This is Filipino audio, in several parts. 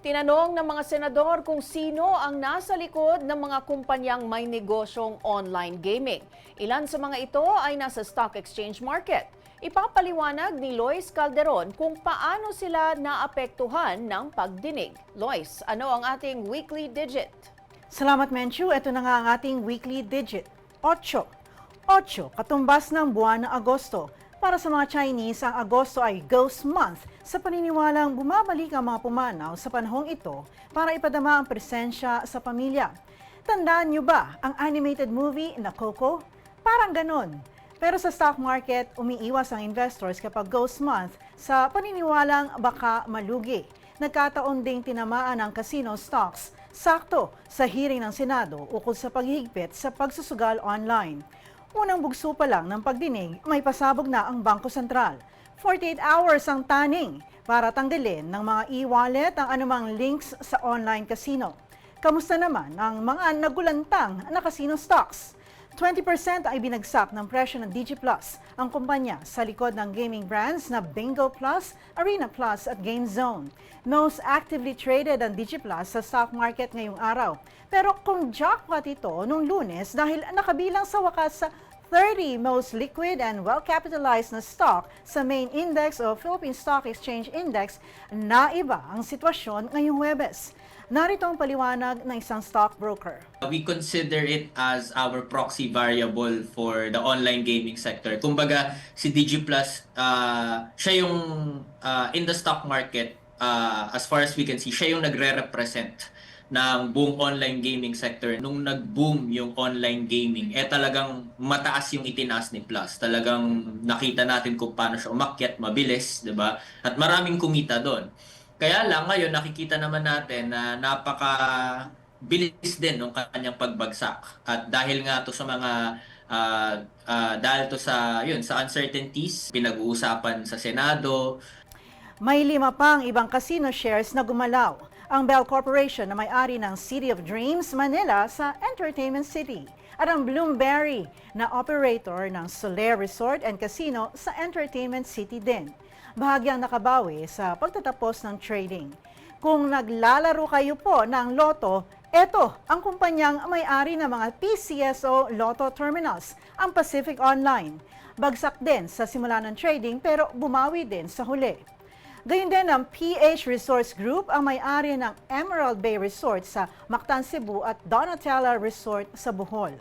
Tinanong ng mga senador kung sino ang nasa likod ng mga kumpanyang may negosyong online gaming. Ilan sa mga ito ay nasa stock exchange market. Ipapaliwanag ni Lois Calderon kung paano sila naapektuhan ng pagdinig. Lois, ano ang ating weekly digit? Salamat, Menchu. Ito na nga ang ating weekly digit. 8. 8, katumbas ng buwan ng Agosto. Para sa mga Chinese, ang Agosto ay Ghost Month sa paniniwalang bumabalik ang mga pumanaw sa panahong ito para ipadama ang presensya sa pamilya. Tandaan niyo ba ang animated movie na Coco? Parang ganon. Pero sa stock market, umiiwas ang investors kapag Ghost Month sa paniniwalang baka malugi. Nagkataon ding tinamaan ang casino stocks sakto sa hearing ng Senado ukol sa paghihigpit sa pagsusugal online. Unang bugso pa lang ng pagdinig, may pasabog na ang Bangko Sentral. 48 hours ang taning para tanggalin ng mga e-wallet ang anumang links sa online casino. Kamusta naman ang mga nagulantang na casino stocks? 20% ay binagsak ng presyo ng DigiPlus, ang kumpanya sa likod ng gaming brands na Bingo Plus, Arena Plus at GameZone. Most actively traded ang DigiPlus sa stock market ngayong araw. Pero kung jackpot ito nung lunes dahil nakabilang sa wakas sa 30 most liquid and well-capitalized na stock sa main index o Philippine Stock Exchange Index, naiba ang sitwasyon ngayong Webes. Narito ang paliwanag ng isang stockbroker. We consider it as our proxy variable for the online gaming sector. Kumbaga, si DigiPlus, uh, siya yung uh, in the stock market, uh, as far as we can see, siya yung nagre-represent ng buong online gaming sector. Nung nag-boom yung online gaming, eh talagang mataas yung itinaas ni Plus. Talagang nakita natin kung paano siya umakyat, mabilis, di ba? At maraming kumita doon. Kaya lang ngayon nakikita naman natin na napaka bilis din ng kanyang pagbagsak. At dahil nga to sa mga ah, ah, dahil to sa yun sa uncertainties, pinag-uusapan sa Senado, May lima pang ibang casino shares na gumalaw. Ang Bell Corporation na may-ari ng City of Dreams, Manila sa Entertainment City. At ang Bloomberry na operator ng Soler Resort and Casino sa Entertainment City din. Bahagyang nakabawi sa pagtatapos ng trading. Kung naglalaro kayo po ng loto, eto ang kumpanyang may-ari ng mga PCSO Lotto Terminals, ang Pacific Online. Bagsak din sa simula ng trading pero bumawi din sa huli. Gayun din ang PH Resorts Group ang may-ari ng Emerald Bay Resort sa Mactan, Cebu at Donatella Resort sa Bohol.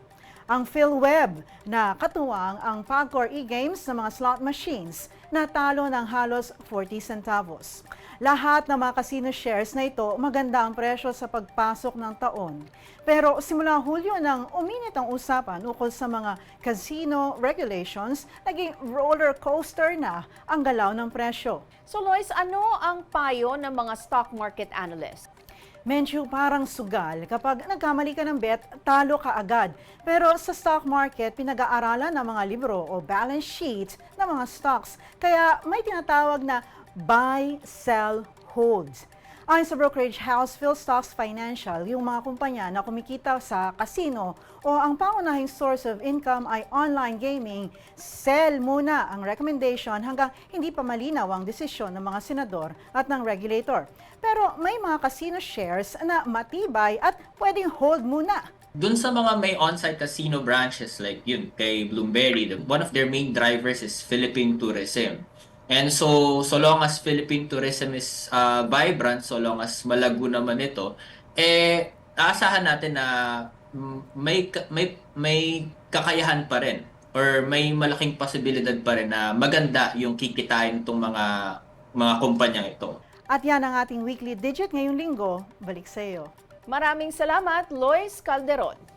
Ang PhilWeb na katuwang ang Pagcor e-games ng mga slot machines na talo ng halos 40 centavos. Lahat ng mga casino shares na ito maganda ang presyo sa pagpasok ng taon. Pero simula Hulyo nang uminit ang usapan ukol sa mga casino regulations, naging roller coaster na ang galaw ng presyo. So Lois, ano ang payo ng mga stock market analysts? Menchu parang sugal. Kapag nagkamali ka ng bet, talo ka agad. Pero sa stock market, pinag-aaralan ng mga libro o balance sheet ng mga stocks. Kaya may tinatawag na buy, sell, hold. Ayon sa brokerage house PhilStocks Financial, yung mga kumpanya na kumikita sa casino o ang pangunahing source of income ay online gaming, sell muna ang recommendation hanggang hindi pa malinaw ang desisyon ng mga senador at ng regulator. Pero may mga casino shares na matibay at pwedeng hold muna. Doon sa mga may on-site casino branches like yun kay Bloomberry, one of their main drivers is Philippine tourism. And so so long as Philippine tourism is uh, vibrant, so long as malago naman ito, eh aasahan natin na may may may kakayahan pa rin or may malaking posibilidad pa rin na maganda yung kikitain itong mga mga kumpanyang ito. At yan ang ating weekly digit ngayong linggo. Balik sa iyo. Maraming salamat, Lois Calderon.